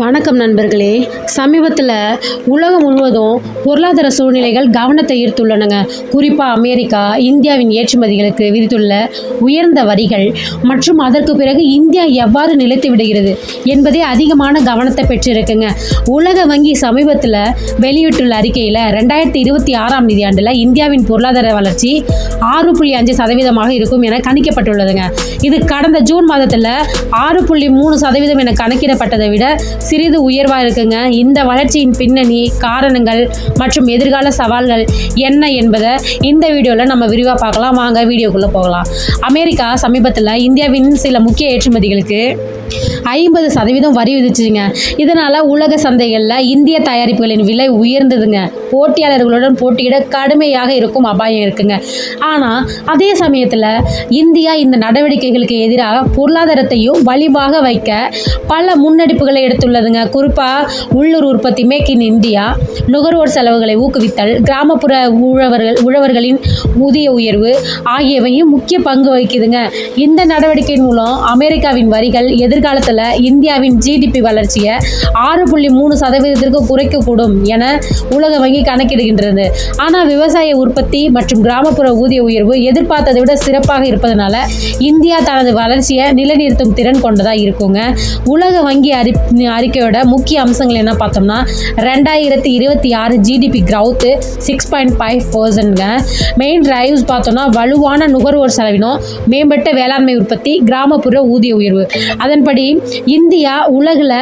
வணக்கம் நண்பர்களே. சமீபத்தில் உலகம் முழுவதும் பொருளாதார சூழ்நிலைகள் கவனத்தை ஈர்த்துள்ளனங்க. குறிப்பாக அமெரிக்கா இந்தியாவின் ஏற்றுமதிகளுக்கு விதித்துள்ள உயர்ந்த வரிகள் மற்றும் அதற்கு பிறகு இந்தியா எவ்வாறு நிலைத்து விடுகிறது என்பதே அதிகமான கவனத்தை பெற்றிருக்குங்க. உலக வங்கி சமீபத்தில் வெளியிட்டுள்ள அறிக்கையில் ரெண்டாயிரத்தி இருபத்தி ஆறாம் நிதியாண்டில் இந்தியாவின் பொருளாதார வளர்ச்சி ஆறு புள்ளி அஞ்சு சதவீதமாக இருக்கும் என கணிக்கப்பட்டுள்ளதுங்க. இது கடந்த ஜூன் மாதத்தில் ஆறு புள்ளி மூணு சதவீதம் என கணக்கிடப்பட்டதை விட சிறிது உயர்வாக இருக்குங்க. இந்த வளர்ச்சியின் பின்னணி காரணங்கள் மற்றும் எதிர்கால சவால்கள் என்ன என்பதை இந்த வீடியோவில் நம்ம விரிவாக பார்க்கலாம். வாங்க வீடியோக்குள்ளே போகலாம். அமெரிக்கா சமீபத்தில் இந்தியாவின் சில முக்கிய ஏற்றுமதிகளுக்கு ஐம்பது சதவீதம் வரி விதிச்சுங்க இதனால் உலக சந்தைகளில் இந்திய தயாரிப்புகளின் விலை உயர்ந்ததுங்க. போட்டியாளர்களுடன் போட்டியிட கடுமையாக இருக்கும் அபாயம் இருக்குங்க. ஆனால் அதே சமயத்தில் இந்தியா இந்த நடவடிக்கைகளுக்கு எதிராக பொருளாதாரத்தையும் வலிவாக வைக்க பல முன்னெடுப்புகளை எடுத்துள்ள உள்ளதுங்க. குறிப்பாக உள்ளூர் உற்பத்தி மேக் இன் இந்தியா நுகர்வோர் செலவுகளை ஊக்குவித்தல் கிராமப்புற உழவர்கள் உழவர்களின் ஊதிய உயர்வு ஆகியவையும் முக்கிய பங்கு வகிக்குதுங்க. இந்த நடவடிக்கையின் மூலம் அமெரிக்காவின் வரிகள் எதிர்காலத்தில் இந்தியாவின் ஜிடிபி வளர்ச்சியை ஆறு புள்ளி மூணு சதவீதத்திற்கு குறைக்கக்கூடும் என உலக வங்கி கணக்கிடுகின்றது. ஆனால் விவசாய உற்பத்தி மற்றும் கிராமப்புற ஊதிய உயர்வு எதிர்பார்த்ததை விட சிறப்பாக இருப்பதனால இந்தியா தனது வளர்ச்சியை நிலைநிறுத்தும் திறன் கொண்டதாக இருக்குங்க. உலக வங்கி அறி அறிக்கையோட முக்கிய அம்சங்கள் என்ன பார்த்தோம்னா ரெண்டாயிரத்தி இருபத்தி ஆறு GDP growth six point five பர்சன்ட்ங்க main drives பார்த்தோம்னா வலுவான நுகர்வோர் செலவினம் மேம்பட்ட வேளாண்மை உற்பத்தி கிராமப்புற ஊதிய உயர்வு. அதன்படி இந்தியா உலகில்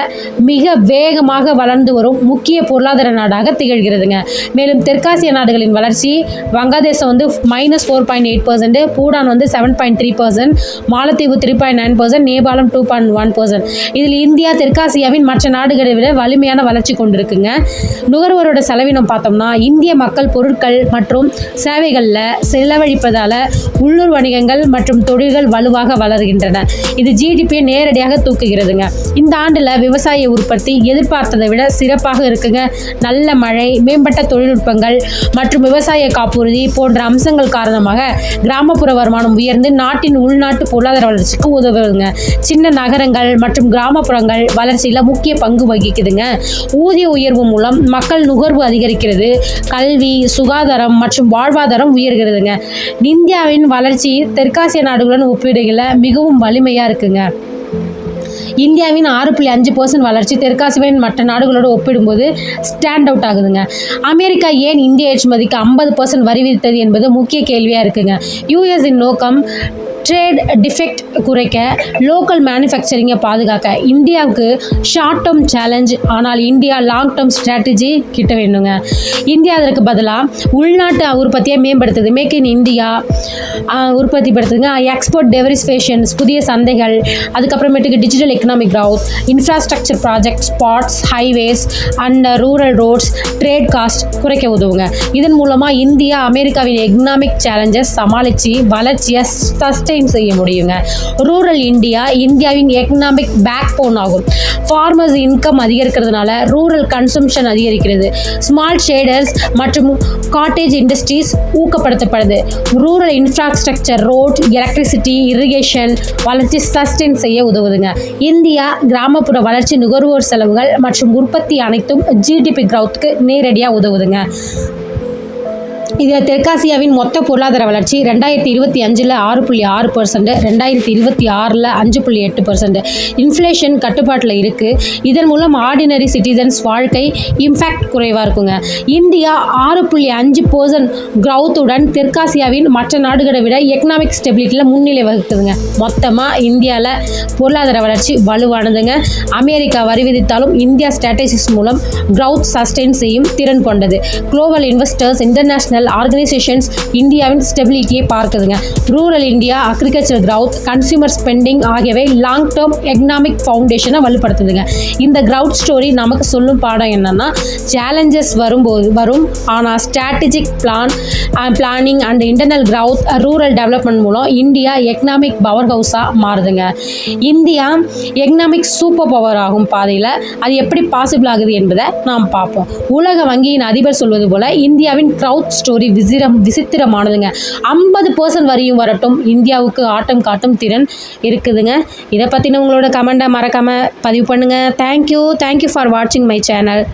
மிக வேகமாக வளர்ந்து வரும் முக்கிய பொருளாதார நாடாக திகழ்கிறதுங்க. மேலும் தெற்காசிய நாடுகளின் வளர்ச்சி வங்காதேசம் வந்து minus four point eight percent Bhutan வந்து செவன் பாயிண்ட் த்ரீ பர்சன்ட் மாலத்தீவு த்ரீ பாயிண்ட் நைன் பர்சன்ட் நேபாளம் டூ பாயிண்ட் ஒன் பர்சன்ட் இதில் இந்தியா தெற்காசியாவின் மற்ற நாடுகளை விட வலிமையான வளர்ச்சி கொண்டிருக்குங்க. நுகர்வோரோட செலவினம் பார்த்தோம்னா இந்திய மக்கள் பொருட்கள் மற்றும் சேவைகளில் செலவழிப்பதால் உள்ளூர் வணிகங்கள் மற்றும் தொழில்கள் வலுவாக வளர்கின்றன. இது ஜிடிபியை நேரடியாக தூக்குகிறதுங்க. இந்த ஆண்டில் விவசாய உற்பத்தி எதிர்பார்த்ததை விட சிறப்பாக இருக்குங்க. நல்ல மழை மேம்பட்ட தொழில்நுட்பங்கள் மற்றும் விவசாய காப்புறுதி போன்ற அம்சங்கள் காரணமாக கிராமப்புற வருமானம் உயர்ந்து நாட்டின் உள்நாட்டு பொருளாதார வளர்ச்சிக்கு உதவுதுங்க. சின்ன நகரங்கள் மற்றும் கிராமப்புறங்கள் வளர்ச்சியில் முக்கிய முக்கிய பங்கு வகிக்குதுங்க. ஊதிய உயர்வு மூலம் மக்கள் நுகர்வு அதிகரிக்கிறது கல்வி சுகாதாரம் மற்றும் வாழ்வாதாரம் உயர்கிறதுங்க. இந்தியாவின் வளர்ச்சி தெற்காசிய நாடுகளுடன் ஒப்பிடுகையில் மிகவும் வலிமையாக இருக்குங்க. இந்தியாவின் ஆறு புள்ளி அஞ்சு பர்சன்ட் வளர்ச்சி தெற்காசியாவின் மற்ற நாடுகளோடு ஒப்பிடும்போது ஸ்டாண்ட் அவுட் ஆகுதுங்க. அமெரிக்கா ஏன் இந்திய ஏற்றுமதிக்கு ஐம்பது பர்சன்ட் வரி விதித்தது என்பது முக்கிய கேள்வியாக இருக்குங்க. யூஎஸின் நோக்கம் ட்ரேட் டிஃபெக்ட் குறைக்க லோக்கல் மேனுஃபேக்சரிங்கை பாதுகாக்க இந்தியாவுக்கு ஷார்ட் டேர்ம் சேலஞ்ச் ஆனால் இந்தியா லாங் டேர்ம் ஸ்ட்ராட்டஜி கிட்ட வேணுங்க. இந்தியா அதற்கு பதிலாக உள்நாட்டு உற்பத்தியை மேம்படுத்துது. மேக் இன் இந்தியா உற்பத்தி படுத்துங்க எக்ஸ்போர்ட் டெவரிஸ்பேஷன்ஸ் புதிய சந்தைகள் அதுக்கப்புறமேட்டுக்கு digital economic growth infrastructure project spots highways and rural roads trade cost குறைக்க உதவுங்க. இதன் மூலமாக இந்தியா அமெரிக்காவின் எக்கனாமிக் சேலஞ்சஸ் சமாளித்து வளர்ச்சியை சஸ்டெயின் செய்ய முடியுங்க. ரூரல் இந்தியா இந்தியாவின் எக்கனாமிக் பேக் போன் ஆகும். ஃபார்மர்ஸ் இன்கம் அதிகரிக்கிறதுனால ரூரல் கன்சம்ஷன் அதிகரிக்கிறது. ஸ்மால் ஷேடர்ஸ் மற்றும் cottage industries ஊக்கப்படுத்தப்படுது. Rural infrastructure road electricity irrigation வளர்ச்சி சஸ்டெயின் செய்ய உதவுதுங்க. இந்தியா கிராமப்புற வளர்ச்சி நுகர்வோர் செலவுகள் மற்றும் உற்பத்தி அனைத்தும் ஜிடிபி growthக்கு நேரடியாக உதவுதுங்க. இதில் தெற்காசியாவின் மொத்த பொருளாதார வளர்ச்சி ரெண்டாயிரத்தி இருபத்தி அஞ்சில் ஆறு புள்ளி ஆறு பர்சன்ட் ரெண்டாயிரத்தி இருபத்தி ஆறில் அஞ்சு புள்ளி எட்டு பர்சன்ட் இன்ஃப்ளேஷன் கட்டுப்பாட்டில் இருக்குது இதன் மூலம் ஆர்டினரி சிட்டிசன்ஸ் வாழ்க்கை இம்பேக்ட் குறைவாக இருக்குங்க. இந்தியா ஆறு புள்ளி அஞ்சு பர்சன்ட் க்ரௌத்துடன் தெற்காசியாவின் மற்ற நாடுகளை விட எக்கனாமிக் ஸ்டெபிலிட்டியில் முன்னிலை வகுக்குதுங்க. மொத்தமாக இந்தியாவில் பொருளாதார வளர்ச்சி வலுவானதுங்க. அமெரிக்கா வரி விதித்தாலும் இந்தியா ஸ்ட்ராட்டஜிஸ் மூலம் க்ரௌத் சஸ்டெயின் செய்யும் திறன் கொண்டது. குளோபல் இன்வெஸ்டர்ஸ் இன்டர்நேஷனல் ஆர்கனைசேஷன்ஸ் இந்தியாவின் ஸ்டெபிலிட்டியை பார்க்குதுங்க. Rural India agriculture growth consumer spending ஆகியவை லாங் டேர்ம் எக்கனாமிக் ஃபவுண்டேஷனை வலுப்படுத்துதுங்க. இந்த க்ரௌட் ஸ்டோரி நமக்கு சொல்லும் பாடம் என்னன்னா சேலஞ்சஸ் வரும்போது வரும். ஆனால் strategic plan planning and internal growth rural development மூலம் இந்தியா எக்கனாமிக் பவர் ஹவுஸாக மாறுதுங்க. இந்தியா எக்கனாமிக் சூப்பர் பவர் ஆகும் பாதையில். அது எப்படி பாசிபிள் ஆகுது என்பதை நாம் பார்ப்போம். உலக வங்கியின் அதிபர் சொல்வது போல இந்தியாவின் க்ரௌத் ஸ்டோரி விசிரம் விசித்திரமானதுங்க. ஐம்பது பர்சன்ட் வரையும் வரட்டும். இந்தியாவுக்கு ஆட்டம் காட்டும் திறன் இருக்குதுங்க. இதை பற்றின உங்களோட கமெண்ட்டை மறக்காமல் பதிவு பண்ணுங்கள் thank you thank you for வாட்சிங் மை சேனல்